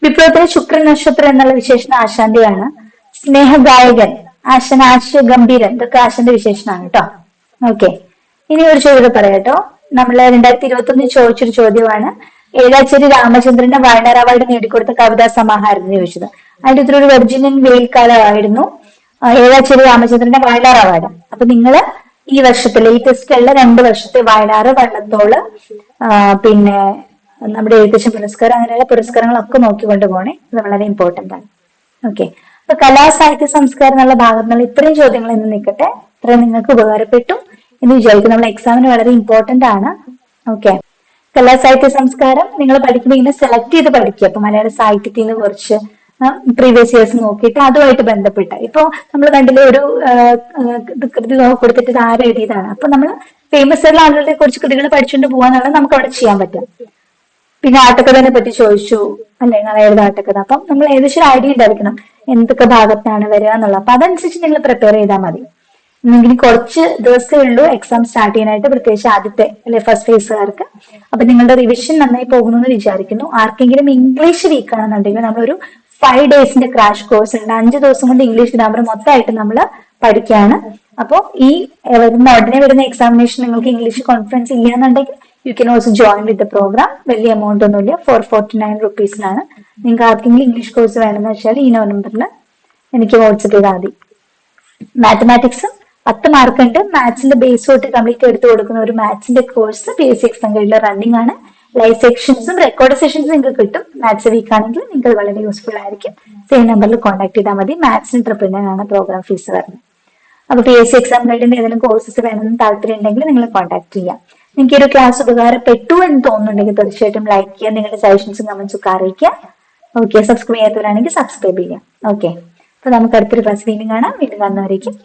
വിപ്ലവത്തിലെ ശുക്ര നക്ഷത്രം എന്നുള്ള വിശേഷണം ആശാന്റെയാണ് സ്നേഹഗായകൻ ആശൻ ആശ ഗംഭീരൻ ഇതൊക്കെ ആശാന്റെ വിശേഷണമാണ് കേട്ടോ ഓക്കെ. ഇനി ഒരു ചോദ്യം പറയാട്ടോ നമ്മൾ രണ്ടായിരത്തി ഇരുപത്തി ഒന്നിൽ ചോദിച്ചൊരു ചോദ്യമാണ്. ഏഴാച്ചേരി രാമചന്ദ്രന്റെ വയനാർ അവാർഡ് നേടിക്കൊടുത്ത കവിതാ സമാഹാരം ചോദിച്ചത്. അതിന്റെ ഉത്തരം ഒരു വെർജിനിയൻ വെയിൽക്കാലമായിരുന്നു ഏഴാച്ചേരി രാമചന്ദ്രന്റെ വയലാർ അവാർഡ് അപ്പൊ നിങ്ങൾ ഈ വർഷത്തെ ലേറ്റസ്റ്റ് ഉള്ള രണ്ട് വർഷത്തെ വയലാറ് വള്ളത്തോൾ പിന്നെ നമ്മുടെ എഴുത്തച്ഛൻ പുരസ്കാരം അങ്ങനെയുള്ള പുരസ്കാരങ്ങളൊക്കെ നോക്കിക്കൊണ്ട് പോണേ. അത് വളരെ ഇമ്പോർട്ടന്റ് ആണ്. ഓക്കെ അപ്പൊ കലാ സാഹിത്യ സംസ്കാരം എന്നുള്ള ഭാഗത്ത് നിന്നുള്ള ഇത്രയും ചോദ്യങ്ങൾ ഇന്ന് നിൽക്കട്ടെ. ഇത്രയും നിങ്ങൾക്ക് ഉപകാരപ്പെട്ടു എന്ന് വിചാരിക്കും നമ്മൾ എക്സാമിന് വളരെ ഇമ്പോർട്ടന്റ് ആണ്. ഓക്കെ കലാ സാഹിത്യ സംസ്കാരം നിങ്ങൾ പഠിക്കുമ്പോൾ ഇങ്ങനെ സെലക്ട് ചെയ്ത് പഠിക്കുക. അപ്പൊ മലയാള സാഹിത്യത്തിൽ നിന്ന് കുറച്ച് പ്രീവിയസ് ഇയേഴ്സ് നോക്കിയിട്ട് അതുമായിട്ട് ബന്ധപ്പെട്ട. ഇപ്പൊ നമ്മൾ കണ്ടില്ലേ ഒരു കൃതി കൊടുത്തിട്ട് ആര് എഴുതിയതാണ് അപ്പൊ നമ്മൾ ഫേമസ് ആയിട്ടുള്ള ആളുകളെ കുറച്ച് കൃതികൾ പഠിച്ചുകൊണ്ട് പോകാന്നുള്ളത് നമുക്ക് അവിടെ ചെയ്യാൻ പറ്റും. പിന്നെ ആട്ടക്കഥനെ പറ്റി ചോദിച്ചു. അല്ലെ? നിങ്ങൾ ഏത് ആട്ടക്കഥ അപ്പം നമ്മൾ ഏകദേശം ഒരു ഐഡിയ ഉണ്ടായിരിക്കണം എന്തൊക്കെ ഭാഗത്താണ് വരിക എന്നുള്ളത്. അപ്പൊ അതനുസരിച്ച് നിങ്ങൾ പ്രിപ്പയർ ചെയ്താൽ മതി. എന്നെങ്കിൽ കുറച്ച് ദിവസമേ ഉള്ളൂ എക്സാം സ്റ്റാർട്ട് ചെയ്യാനായിട്ട് പ്രത്യേകിച്ച് ആദ്യത്തെ അല്ലെ ഫസ്റ്റ് ഫേസുകാർക്ക് അപ്പൊ നിങ്ങളുടെ റിവിഷൻ നന്നായി പോകുന്നു എന്ന് വിചാരിക്കുന്നു. ആർക്കെങ്കിലും ഇംഗ്ലീഷ് വീക്ക് ആണെന്നുണ്ടെങ്കിൽ നമ്മളൊരു ഫൈവ് ഡേയ്സിന്റെ ക്രാഷ് കോഴ്സ് ഉണ്ട് അഞ്ച് ദിവസം കൊണ്ട് ഇംഗ്ലീഷ് ഗ്രാമർ മൊത്തമായിട്ട് നമ്മൾ പഠിക്കുകയാണ്. അപ്പോൾ ഈ വരുന്ന ഉടനെ വരുന്ന എക്സാമിനേഷൻ നിങ്ങൾക്ക് ഇംഗ്ലീഷ് കോൺഫിഡൻസ് ഇല്ലാന്നുണ്ടെങ്കിൽ you can also join with the program വലിയ എമൗണ്ട് ഒന്നുമില്ല. ഫോർ ഫോർട്ടി നയൻ റുപ്പീസിനാണ് നിങ്ങൾക്ക് ആർക്കെങ്കിലും ഇംഗ്ലീഷ് കോഴ്സ് വേണമെന്ന് വെച്ചാൽ ഈ നവംബറിൽ എനിക്ക് വാട്സപ്പ് ചെയ്താൽ മതി. മാത്തമാറ്റിക്സും പത്ത് മാർക്ക് ഉണ്ട്. മാത്സിന്റെ ബേസ് തൊട്ട് കംപ്ലീറ്റ് എടുത്തു കൊടുക്കുന്ന ഒരു മാത്സിന്റെ course P S C exam കഴിഞ്ഞ റണ്ണിംഗ് ആണ്. ലൈവ് സെക്ഷൻസും റെക്കോർഡ് സെഷൻസും നിങ്ങൾക്ക് കിട്ടും. മാത്സ് വീക്ക് ആണെങ്കിൽ നിങ്ങൾക്ക് വളരെ യൂസ്ഫുൾ ആയിരിക്കും. സെയിം നമ്പറിൽ കോൺടാക്ട് ചെയ്താൽ മതി. മാത്സിന് ആണ് പ്രോഗ്രാം ഫീസ് വരുന്നത്. അപ്പൊ പി എസ് സി എക്സാം കഴിഞ്ഞിട്ട് ഏതെങ്കിലും കോഴ്സസ് വേണമെന്ന് താല്പര്യം ഉണ്ടെങ്കിൽ നിങ്ങൾ കോൺടാക്ട് ചെയ്യാം. നിങ്ങൾക്ക് ഈ ഒരു ക്ലാസ് ഉപകാരപ്പെട്ടു എന്ന് തോന്നുന്നുണ്ടെങ്കിൽ തീർച്ചയായിട്ടും ലൈക്ക് ചെയ്യുക നിങ്ങളുടെ സജഷൻസും കമന്റ്സും ഒക്കെ അറിയിക്കുക. ഓക്കെ സബ്സ്ക്രൈബ് ചെയ്യാത്തവരാണെങ്കിൽ സബ്സ്ക്രൈബ് ചെയ്യാം ഓക്കെ അപ്പൊ നമുക്ക് അടുത്തൊരു ക്ലാസ് വീണ്ടും കാണാം. വീണ്ടും കാണുന്നവരേക്കും